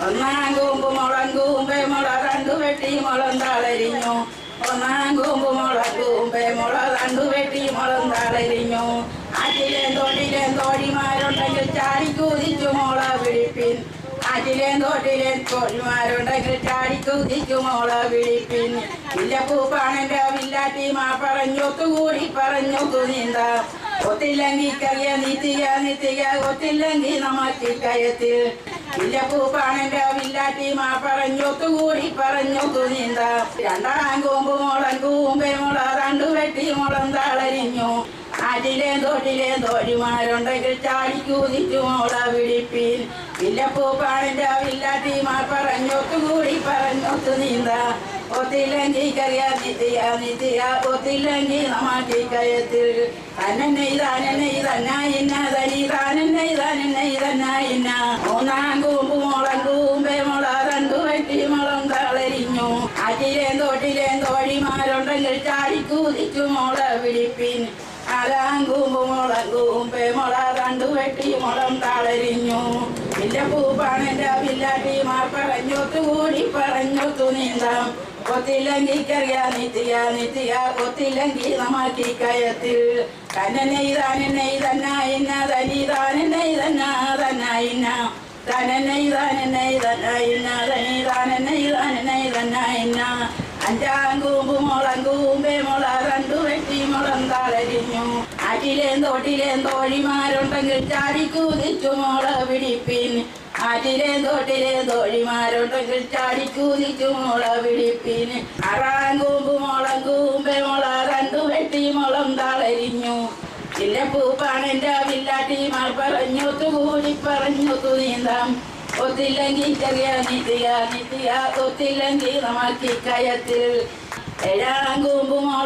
ഒന്നാം കൂമ്പ് മുളം കൂമ്പേ മുള രണ്ടു വെട്ടി മുളം താളരിഞ്ഞു ഒന്നാം കൂമ്പ് മുളം മുള വെട്ടി മുളം താളരിഞ്ഞു ആറ്റിലേം തോട്ടിലേം തോഴിമാരുണ്ടെങ്കിൽ ചാടിക്കൂതിച്ചു മുള പിടിപ്പിൻ ആറ്റിലേം തോട്ടിലേം തോഴിമാരുണ്ടെങ്കിൽ ചാടിക്കൂതിച്ചു മുള പിടിപ്പിൻ ഇല്ലപ്പൂപ്പാണെന്റെ വില്ലാട്ടി മാ പറഞ്ഞൊത്തുകൂടി പറഞ്ഞൊത്തു നീന്താം ഒത്തില്ലെങ്കിൽ കറിയ നിത്തിയ നിത്തിയ ഒത്തില്ലെങ്കിൽ നമുക്ക് കയത്തിൽ ഇല്ലപ്പൂപ്പാണെന്റെ വില്ലാറ്റി മാ പറഞ്ഞൊത്തുകൂടി പറഞ്ഞൊത്തു നീന്താം രണ്ടാം കൂമ്പ് മുളം കൂമ്പെ മുള രണ്ടു വെട്ടി മുളം തളരിഞ്ഞു. ആറ്റിലെ തോട്ടിലെ തോഴിമാരുണ്ടെങ്കിൽ ചാടിക്കൂതിച്ചു മോള വിളിപ്പീൻ. ഇല്ലപ്പൂപ്പാണിന്റെ വില്ലാട്ടിമാർ പറഞ്ഞൊത്തുകൂടി പറഞ്ഞൊത്തു നീന്ത ഒത്തില്ലെങ്കിൽ കറിയ നിത്തിയ നിത്തിയ ഒത്തില്ലെങ്കിൽ നമാറ്റി കയത്തിൽ തന്നെ ഇതാനെ ഇതന്നായിന്ന തനി താനെന്നെ ഇതാനെന്നെ ഇതന്നായിന്ന മൂന്നാം കൂമ്പ് മോളം കൂമ്പേ മുള രണ്ടു വെട്ടി മുളം തളരിഞ്ഞു ആറ്റിലേം തോട്ടിലേം തോഴിമാരുണ്ടെങ്കിൽ ചാടിക്കൂതിച്ചു മോള വിളിപ്പിൻ ആലാങ്കൂമ്പ് മുളങ്കൂമ്പേ മുള രണ്ടു വെട്ടി മുളം തളരിഞ്ഞു ഇല്ല പൂപ്പാണെന്റെ വില്ലാട്ടി പറഞ്ഞൊത്തു കൂടി പറഞ്ഞൊത്തു നീന്താം കൊത്തില്ലെങ്കിൽ കറിയാ നിത്യ നിത്തിയ കൊത്തില്ലെങ്കിൽ നമാക്കി കയത്തിൽ തന്നെ ഇതാനെ ഇതന്നായിന്ന തനി താനെ ഇതന്നാ തന്നായിന്ന തന്നെ ഇതാനെ ഇതന്നായിന്ന തനി താനെ ഇതാനെ ഇതന്നായിന്ന അഞ്ചാം കൂമ്പ് മുളം കൂമ്പേ മുള രണ്ടു വെട്ടി മുളം തളരിഞ്ഞു ആറ്റിലേം തോട്ടിലേം തോഴിമാരുണ്ടെങ്കിൽ ചാടിക്കൂതിച്ചു മുള പിടിപ്പിൻ ആറ്റിലേം തോട്ടിലേം തോഴിമാരുണ്ടെങ്കിൽ ചാടിക്കൂതിച്ചു മുള പിടിപ്പിൻ ആറാം കൂമ്പ് മുളം കൂമ്പേ മുള രണ്ടു വെട്ടി മോളം തളരിഞ്ഞു. ഇല്ല പൂപ്പാണെന്റെ വില്ലാട്ടിമാർ പറഞ്ഞു തൂടി പറഞ്ഞു നീന്താം ഒത്തില്ലെങ്കിൽ ചെറിയ നിത്യ നിത്യ ഒത്തില്ലെങ്കിൽ നമുക്ക് കയത്തിൽ. ഏഴാം കൂമ്പ് മുളം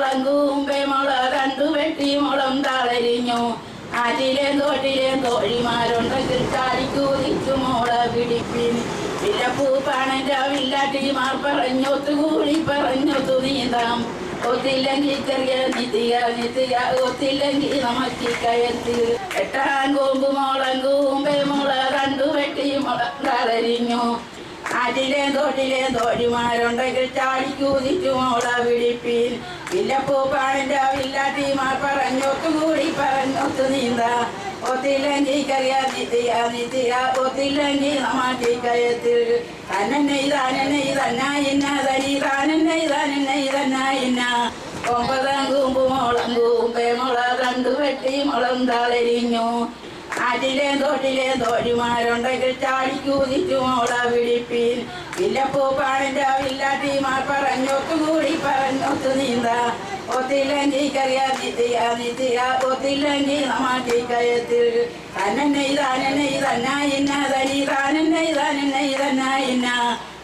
ആറ്റിലെ തോട്ടിലെ തോഴിമാരുണ്ടെങ്കിൽ ചാടിക്കൂതിച്ചു മുള പിടിപ്പിൻ വില്ലപ്പൂപ്പാണെന്റെ വില്ലാട്ടിമാർ പറഞ്ഞൊത്തുകൂടി പറഞ്ഞൊത്തു നീന്താം ഒത്തില്ലെങ്കിൽ ചെറിയ നിത്തിക നിത്തിക ഒത്തില്ലെങ്കിൽ നമുക്ക് കയത്തിൽ എട്ടാം കൂമ്പ് മോളം കൂമ്പേ മുള രണ്ടു വെട്ടി മുളം തളരിഞ്ഞു ആറ്റിലെ തൊഴിലെ തോഴിമാരുണ്ടെങ്കിൽ ചാടിക്കൂതിച്ചു മോള വിളിപ്പിൽ. വില്ലപ്പൂപ്പാണിന്റെ വില്ലാട്ടിമാർ പറഞ്ഞൊത്തുകൂടി പറഞ്ഞൊത്തു നീന്ത. ഒത്തില്ലെങ്കിൽ നിത്യ നിത്യ കയത്തിൽ. തന്നെ ഇതാനെ ഇതന്നായിന്ന തനി താനെന്നെ ഇതാനെന്നെ ഇതന്നായിന്ന ഒമ്പതാം കൂമ്പ് മോളം കൂമ്പേ മുള കണ്ടു വെട്ടി മുളം തളരിഞ്ഞു. ആറ്റിലെ തോട്ടിലെ തോഴിമാരുണ്ടെങ്കിൽ ചാടിക്കൂതിച്ചു മോള പിടിപ്പിൻ വില്ലപ്പൂപ്പാണിന്റെ വില്ലാട്ടിമാർ പറഞ്ഞൊത്തുകൂടി പറഞ്ഞൊത്തു നീന്ത. ഒത്തില്ലെങ്കിൽ നിത്യ ഒത്തില്ലെങ്കിൽ നമാറ്റി കയത്തിൽ. തന്നെ ഇതാനെ തന്നായിന്ന തനി താനെന്നെ ഇതാനെന്നെ തന്നായിന്ന.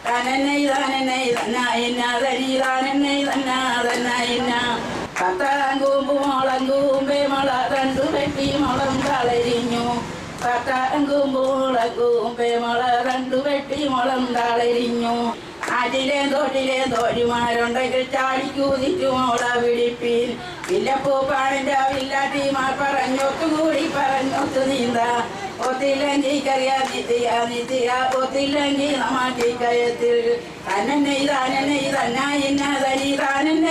തന്നെ ഇതാനെന്നെ തന്നായിന്ന തനി താനെന്നെ തന്നാ തന്നായിന്ന. പത്താം പത്താം കൂമ്പ് മുളം കൂമ്പേ മുള രണ്ടു വെട്ടി മുളം തളരിഞ്ഞു. അതിലെ തോട്ടിലെ തോഴിമാരുണ്ടെങ്കിൽ ചാടിക്കൂതിച്ചു മോള പിടിപ്പിൻ വില്ലപ്പൂപ്പാണിന്റെ വില്ലാട്ടിമാർ പറഞ്ഞൊത്തുകൂടി പറഞ്ഞൊത്തു നീന്ത. ഒത്തില്ലെങ്കിൽ കറിയാ നിത്യ നിത്യ ഒത്തില്ലെങ്കിൽ നമാറ്റി കയത്തിൽ. തന്നെ തന്നെ ഇതന്നായിന്ന തനി ഇതന്നായിന്ന